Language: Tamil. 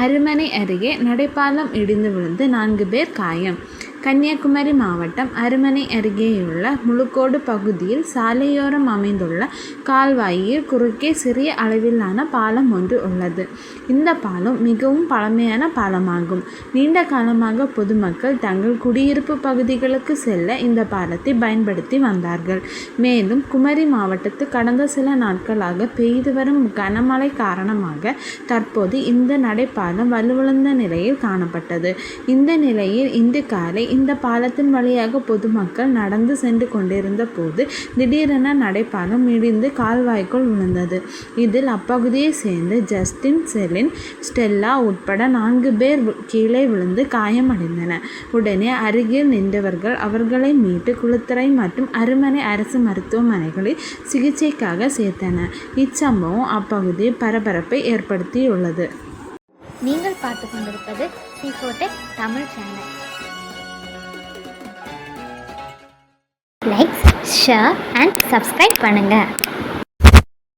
அருமனை அருகே நடைபாலம் இடிந்து விழுந்து நான்கு பேர் காயம். கன்னியாகுமரி மாவட்டம் அருமனை அருகேயுள்ள முழுக்கோடு பகுதியில் சாலையோரம் அமைந்துள்ள கால்வாயில் குறுக்கே சிறிய அளவிலான பாலம் ஒன்று உள்ளது. இந்த பாலம் மிகவும் பழமையான பாலமாகும். நீண்ட காலமாக பொதுமக்கள் தங்கள் குடியிருப்பு பகுதிகளுக்கு செல்ல இந்த பாலத்தை பயன்படுத்தி வந்தார்கள். மேலும் குமரி மாவட்டத்து கடந்த சில நாட்களாக பெய்து வரும் கனமழை காரணமாக தற்போது இந்த நடைபாலம் வலுவிழந்த நிலையில் காணப்பட்டது. இந்த நிலையில் இன்று காலை இந்த பாலத்தின் வழியாக பொதுமக்கள் நடந்து சென்று கொண்டிருந்த போது திடீரென நடைபாலம் இடிந்து கால்வாய்க்குள் விழுந்தது. இதில் அப்பகுதியை சேர்ந்த ஜஸ்டின் செலின் ஸ்டெல்லா உட்பட நான்கு பேர் கீழே விழுந்து காயமடைந்தனர். உடனே அருகில் நின்றவர்கள் அவர்களை மீட்டு குளித்துறை மற்றும் அருமனை அரசு மருத்துவமனைகளில் சிகிச்சைக்காக சேர்த்தன இச்சம்பவம் அப்பகுதியில் பரபரப்பை ஏற்படுத்தியுள்ளது. நீங்கள் பார்த்து கொண்டிருப்பது Tamil channel. Like share and subscribe பண்ணுங்கள்